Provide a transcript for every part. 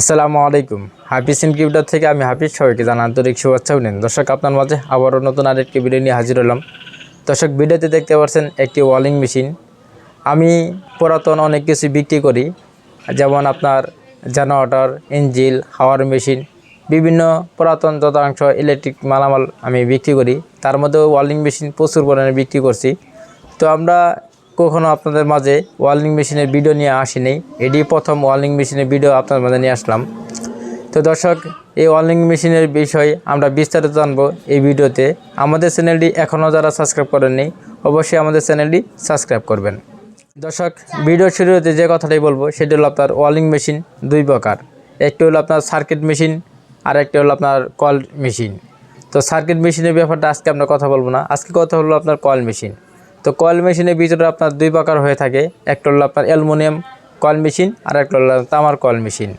আসসালামু আলাইকুম। হাফিজ ইনকিউটার থেকে আমি হাফিজ, সবাইকে জানা আন্তরিক শুভেচ্ছা নেন দর্শক, আপনার মাঝে আবারও নতুন আরেকটি ভিডিও নিয়ে হাজির হলাম। দর্শক ভিডিওতে দেখতে পাচ্ছেন একটি ওয়ালিং মেশিন। আমি পুরাতন অনেক কিছু বিক্রি করি, যেমন আপনার জেনারেটর, ইঞ্জিল, হাওয়ার মেশিন, বিভিন্ন পুরাতন যথাংশ ইলেকট্রিক মালামাল আমি বিক্রি করি। তার মধ্যেও ওয়ালিং মেশিন প্রচুর পরিমাণে বিক্রি করছি। তো আমরা কখনো আপনাদের মাঝে ওয়ালিং মেশিনের ভিডিও নিয়ে আসিনি। এটি প্রথম ওয়ালিং মেশিনের ভিডিও আপনার মাঝে নিয়ে আসলাম। তো দর্শক, এই ওয়ালিং মেশিনের বিষয়ে আমরা বিস্তারিত জানব এই ভিডিওতে। আমাদের চ্যানেলটি এখনও যারা সাবস্ক্রাইব করেননি, অবশ্যই আমাদের চ্যানেলটি সাবস্ক্রাইব করবেন। দর্শক ভিডিও শুরুতে যে কথাটাই বলব, সেটি হলো আপনার ওয়ালিং মেশিন দুই প্রকার। একটি হলো আপনার সার্কিট মেশিন আর একটি হলো আপনার কল মেশিন তো সার্কিট মেশিনের ব্যাপারটা আজকে আমরা কথা বলব না। আজকে কথা হলো আপনার কয়েল মেশিন তো কয়েল মেশিনের ভিতরে আপনার দুই প্রকার হয়ে থাকে। একটা হলো আপনার অ্যালুমিনিয়াম কয়েল মেশিন, আর একটা হলো তামার কয়েল মেশিন।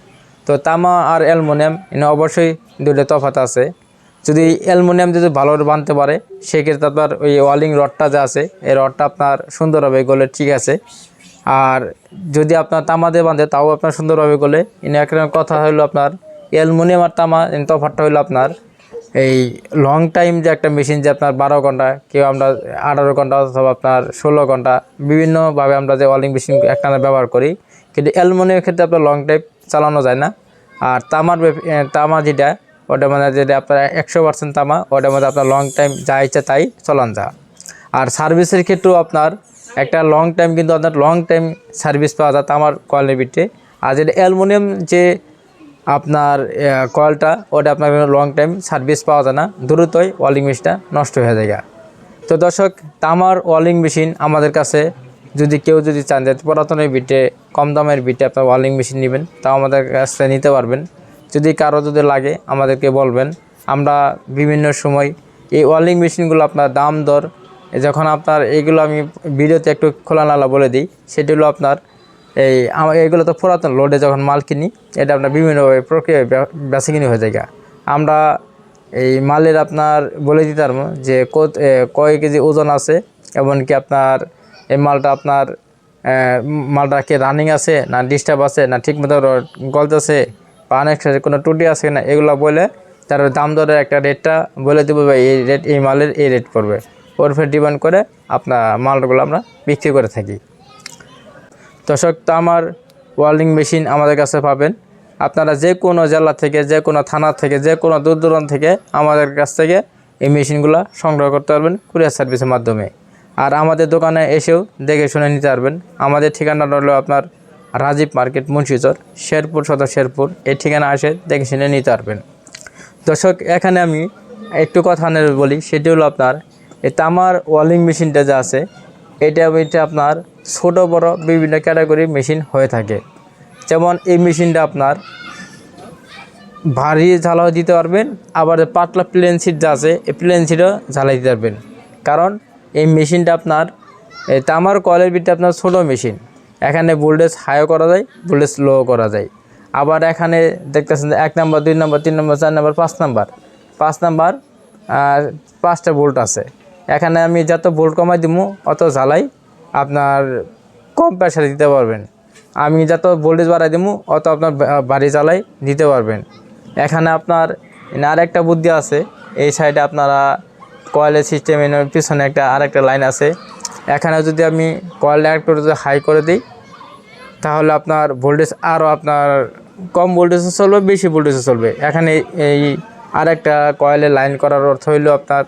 তো তামা আর অ্যালুমিনিয়াম, এনে অবশ্যই দুটো তফাত আছে। যদি অ্যালুমিনিয়াম যদি ভালো বানতে পারে, সেক্ষেত্রে আপনার ওই ওয়ালিং রডটা যে আছে, এই রডটা আপনার সুন্দরভাবে গলে ঠিক আছে। আর যদি আপনার তামা দিয়ে বাঁধে তাও আপনার সুন্দরভাবে গলে। এনে একটা কথা হলো আপনার অ্যালুমিনিয়াম আর তামা তফাতটা হলো আপনার এই লং টাইম যে একটা মেশিন যে আপনার বারো ঘণ্টা, কেউ আমরা আঠারো ঘণ্টা অথবা আপনার ষোলো ঘণ্টা বিভিন্নভাবে আমরা যে ওয়ালিং মেশিন একটানা ব্যবহার করি। কিন্তু অ্যালুমিনিয়ামের ক্ষেত্রে আপনার লং টাইম চালানো যায় না। আর তামার তামা যেটা, ওটার মধ্যে যেটা আপনার একশো পার্সেন্ট তামা, ওটার মধ্যে আপনার লং টাইম যা ইচ্ছা তাই চলান যা। আর সার্ভিসের ক্ষেত্রেও আপনার একটা লং টাইম কিন্তু আপনার লং টাইম সার্ভিস পাওয়া যায় তামার কোয়ালিটিতে আর যেটা অ্যালুমিনিয়াম যে আপনার আহ, কয়েলটা ওটা আপনার লং টাইম সার্ভিস পাওয়া যায় না। দ্রুতই ওয়ালিং মেশিনটা নষ্ট হয়ে যায় তো দর্শক তামার ওয়ালিং মেশিন আমাদের কাছে যদি কেউ যদি চান যে পুরাতনের বিটে কম দামের বিটে আপনার ওয়ালিং মেশিন নেবেন তাও আমাদের কাছ নিতে পারবেন। যদি কারও যদি লাগে আমাদেরকে বলবেন। আমরা বিভিন্ন সময় এই ওয়ালিং মেশিনগুলো আপনার দাম দর যখন আপনার এইগুলো আমি ভিডিওতে একটু খোলা নালা বলে দিই সেটি হলো আপনার এই এগুলো তো পুরাতন লোডে যখন মাল কিনি, এটা আপনার বিভিন্নভাবে প্রক্রিয়ায় বেছে কিনি হয়ে যায় আমরা এই মালের আপনার বলে দিতে পারব যে কয় কেজি ওজন আছে, এমনকি আপনার এই মালটা আপনার মালটা কি রানিং আছে, না ডিস্টার্ব আছে, না ঠিক মতো গলতেছে বা অনেক কোনো ত্রুটি আছে না এগুলো বলে তার দাম দরের একটা রেটটা বলে দেবো বা এই রেট এই মালের, এই রেট পড়বে। ওর ফের ডিমান্ড করে আপনার মালগুলো আমরা বিক্রি করে থাকি। দর্শক, তো আমার ওয়ার্ল্ডিং মেশিন আমাদের কাছে পাবেন। আপনারা যে কোনো জেলা থেকে, যে কোনো থানা থেকে, যে কোনো দূর দূরান্ত থেকে আমাদের কাছ থেকে এই মেশিনগুলো সংগ্রহ করতে পারবেন কুরিয়ার সার্ভিসের মাধ্যমে। আর আমাদের দোকানে এসেও দেখে শুনে নিতে পারবেন। আমাদের ঠিকানাটা হলো আপনার রাজীব মার্কেট, মুন্সিচর, শেরপুর, সদর শেরপুর। এই ঠিকানা এসে দেখে শুনে নিতে পারবেন। দর্শক, এখানে আমি একটু কথা বলি, সেটি হলো আপনার এই তামার ওয়ালিং মেশিনটা যে আছে এটা এটা আপনার ছোট, বড় বিভিন্ন ক্যাটাগরি মেশিন হয়ে থাকে। যেমন এই মেশিনটা আপনার ভারী ঝালাই দিতে পারবেন, আবার পাতলা প্লেন সিট যা আছে, এই প্লেন সিটও ঝালাই দিতে পারবেন। কারণ এই মেশিনটা আপনার, এই তামার কলের ভিতরে আপনার ছোটো মেশিন। এখানে ভোল্টেজ হাইও করা যায় ভোল্টেজ লো করা যায়। আবার এখানে দেখতেছেন এক নাম্বার, দুই নাম্বার, তিন নাম্বার, চার নাম্বার, পাঁচ নাম্বার। পাঁচ নাম্বার পাঁচটা ভোল্ট আছে। এখানে আমি যত ভোল্ট কমাই দিব অত জ্বালাই আপনার কম প্রেশারে দিতে পারবেন। আমি যত ভোল্টেজ বাড়াই দিব অত আপনার বাড়ি জ্বালাই দিতে পারবেন। এখানে আপনার আর একটা বুদ্ধি আছে, এই সাইডে আপনারা কয়েলের সিস্টেম সিস্টেমের পিছনে একটা আরেকটা লাইন আছে। এখানে যদি আমি কয়েলটা একটু যদি হাই করে দিই, তাহলে আপনার ভোল্টেজ আরও আপনার কম ভোল্টেজে চলবে, বেশি ভোল্টেজে চলবে। এখানে এই আর একটা কয়েলের লাইন করার অর্থ হইল আপনার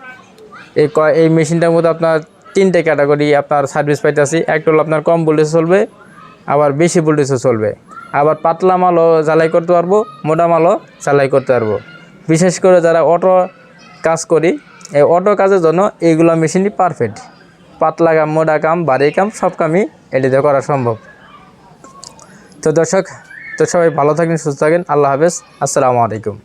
এই এই মেশিনটার মধ্যে আপনার তিনটে ক্যাটাগরি আপনার সার্ভিস পাইতেছি। একটা হলো আপনার কম ভোল্টেজে চলবে, আবার বেশি ভোল্টেজে চলবে। আবার পাতলা মালও জ্বালাই করতে পারব, মোটা মালও জ্বালাই করতে পারব। বিশেষ করে যারা অটো কাজ করি, এই অটো কাজের জন্য এইগুলো মেশিনই পারফেক্ট পাতলা কাম, মোটা কাম বাড়ি কাম, সব কামই এটিতে করা সম্ভব। তো দর্শক, তো সবাই ভালো থাকেন সুস্থ থাকেন আল্লাহ হাফেজ, আসসালামু আলাইকুম।